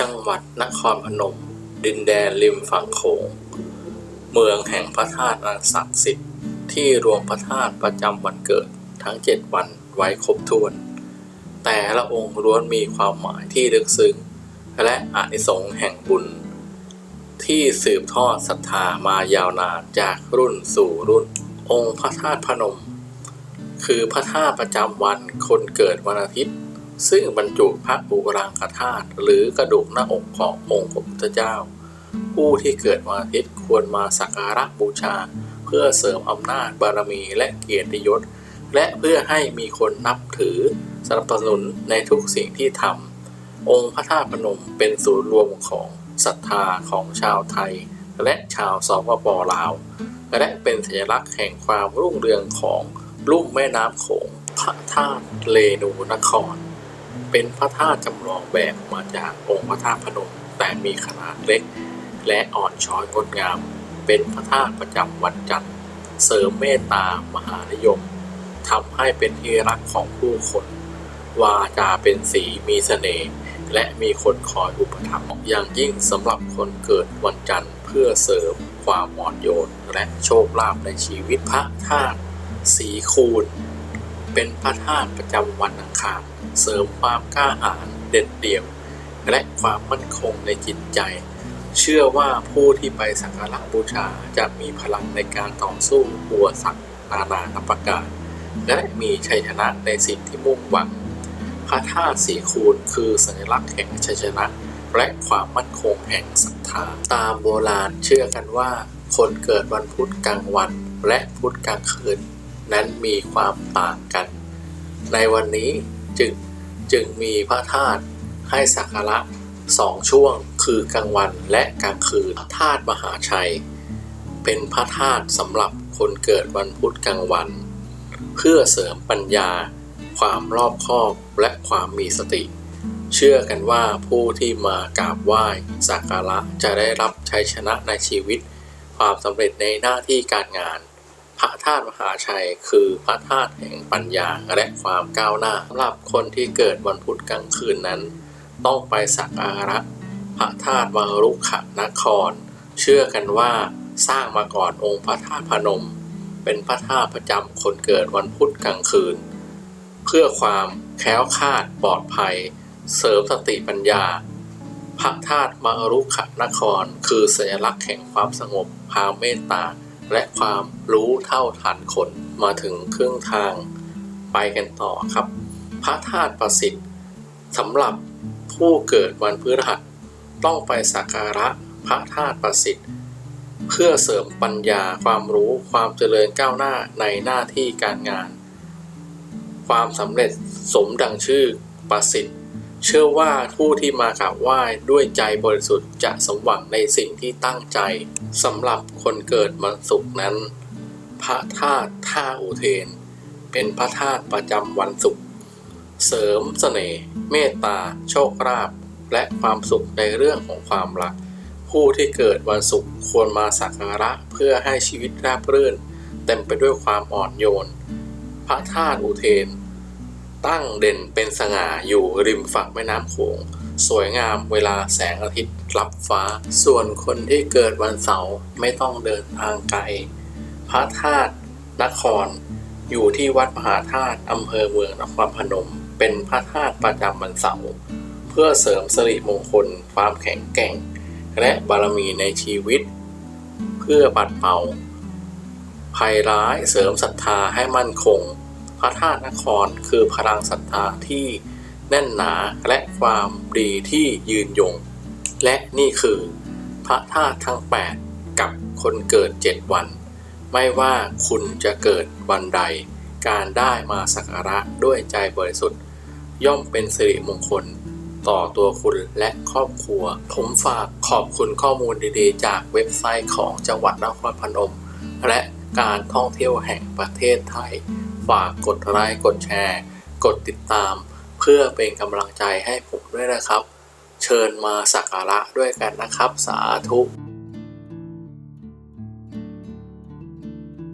จังหวัดนครพนม ดินแดนริมฝั่งโขง เมืองแห่งพระธาตุอันศักดิ์สิทธิ์ที่รวมพระธาตุประจำวันเกิดทั้งเจ็ดวันไว้ครบถ้วน แต่ละองค์ล้วนมีความหมายที่ลึกซึ้ง และอานิสงส์แห่งบุญ ที่สืบทอดศรัทธามายาวนานจากรุ่นสู่รุ่น องค์พระธาตุพนม คือพระธาตุประจำวันคนเกิดวันอาทิตย์ ซึ่งบรรจุพระอุรังคธาตุหรือกระดูกหน้าอกขององค์พระพุทธเจ้า ผู้ที่เกิดวันอาทิตย์ควรมาสักการะบูชา เพื่อเสริมอำนาจบารมีและเกียรติยศ และเพื่อให้มีคนนับถือสนับสนุนในทุกสิ่งที่ทำองค์พระธาตุพนมเป็นศูนย์รวมของศรัทธาของชาวไทย และชาวสปปลาว และเป็นสัญลักษณ์แห่งความรุ่งเรืองของลุ่มแม่น้ำโขงพระธาตุเลนูนคร เป็นพระธาตุจำลองแบบมาจากองค์พระธาตุพนม แต่มีขนาดเล็ก และอ่อนช้อยงดงาม เป็นพระธาตุประจำวันจันทร์เสริมเมตตามหานิยมทำให้เป็นที่รักของผู้คน วาจาเป็นสีมีเสน่ห์และมีคนคอยอุปถัมภ์อย่างยิ่งสำหรับคนเกิดวันจันทร์เพื่อเสริมความอ่อนโยนและโชคลาภในชีวิตพระธาตุสีคูณ เป็นพระธาตุประจำวันอังคาร เสริมความกล้าหาญเด็ดเดี่ยว และความมั่นคงในจิตใจ เชื่อว่าผู้ที่ไปสักการะบูชาจะมีพลังในการต่อสู้ปัวสักนานานับประการ และมีชัยชนะในสิ่งที่มุ่งหวัง พระธาตุสีคูณคือสัญลักษณ์แห่งชัยชนะและความมั่นคงแห่งศรัทธา ตามโบราณเชื่อกันว่า คนเกิดวันพุธกลางวัน และพุธกลางคืน นั้นมีความต่างกัน ในวันนี้จึงจึงมีพระธาตุให้สักการะสองช่วงคือกลางวันและกลางคืนธาตุมหาชัย เป็นพระธาตุสำหรับคนเกิดวันพุธกลางวัน เพื่อเสริมปัญญา ความรอบคอบและความมีสติ เชื่อกันว่าผู้ที่มากราบไหว้สักการะจะได้รับชัยชนะในชีวิต ความสำเร็จในหน้าที่การงาน พระธาตุมหาชัย คือพระธาตุแห่งปัญญาและความก้าวหน้าสำหรับคนที่เกิดวันพุธกลางคืนนั้น ต้องไปสักการะพระธาตุมรุขนคร เชื่อกันว่าสร้างมาก่อนองค์พระธาตุพนม เป็นพระธาตุประจำคนเกิดวันพุธกลางคืน เพื่อความแคล้วคลาดปลอดภัย เสริมสติปัญญา พระธาตุมารุขนคร คือสัญลักษณ์แห่งความสงบความเมตตา และความรู้เท่าทันคนมาถึงครึ่งทางไปกันต่อครับ พระธาตุประสิทธิ์สำหรับผู้เกิดวันพฤหัสต้องไปสักการะพระธาตุประสิทธิ์ เพื่อเสริมปัญญาความรู้ความเจริญก้าวหน้าในหน้าที่การงาน ความสำเร็จสมดังชื่อประสิทธิ์ เชื่อว่าผู้ที่มากราบไหว้ด้วยใจบริสุทธิ์จะสมหวังในสิ่งที่ตั้งใจสำหรับคนเกิดวันศุกร์นั้น พระธาตุท่าอุเทน เป็นพระธาตุประจำวันศุกร์เสริมเสน่ห์เมตตา โชคลาภและความสุขในเรื่องของความรัก ผู้ที่เกิดวันศุกร์ควรมาสักการะเพื่อให้ชีวิตราบรื่น เต็มไปด้วยความอ่อนโยน พระธาตุอุเทน ตั้งเด่นเป็นสง่าอยู่ริมฝั่งแม่น้ำโขง สวยงามเวลาแสงอาทิตย์รับฟ้า ส่วนคนที่เกิดวันเสาร์ไม่ต้องเดินทางไกล พระธาตุนคร อยู่ที่วัดมหาธาตุอำเภอเมืองนครพนม เป็นพระธาตุประจำวันเสาร์เพื่อเสริมสิริมงคลความแข็งแกร่ง และบารมีในชีวิต เพื่อปัดเป่าภัยร้ายเสริมศรัทธาให้มั่นคง ระธาตุนครคือพลังศรัทธาที่แน่นหนาและความดีที่ยืนยง และนี่คือพระธาตุทั้ง 8 กับคนเกิด 7 วัน ไม่ว่าคุณจะเกิดวันใด การได้มาสักการะด้วยใจบริสุทธิ์ ย่อมเป็นสิริมงคล ต่อตัวคุณและครอบครัว ผมฝากขอบคุณข้อมูลดีๆ จากเว็บไซต์ของจังหวัดนครพนม และการท่องเที่ยวแห่งประเทศไทย ฝากกดไลค์กดแชร์ กดติดตาม เพื่อเป็นกำลังใจให้ผมด้วยนะครับ เชิญมาสักการะด้วยกันนะครับ สาธุ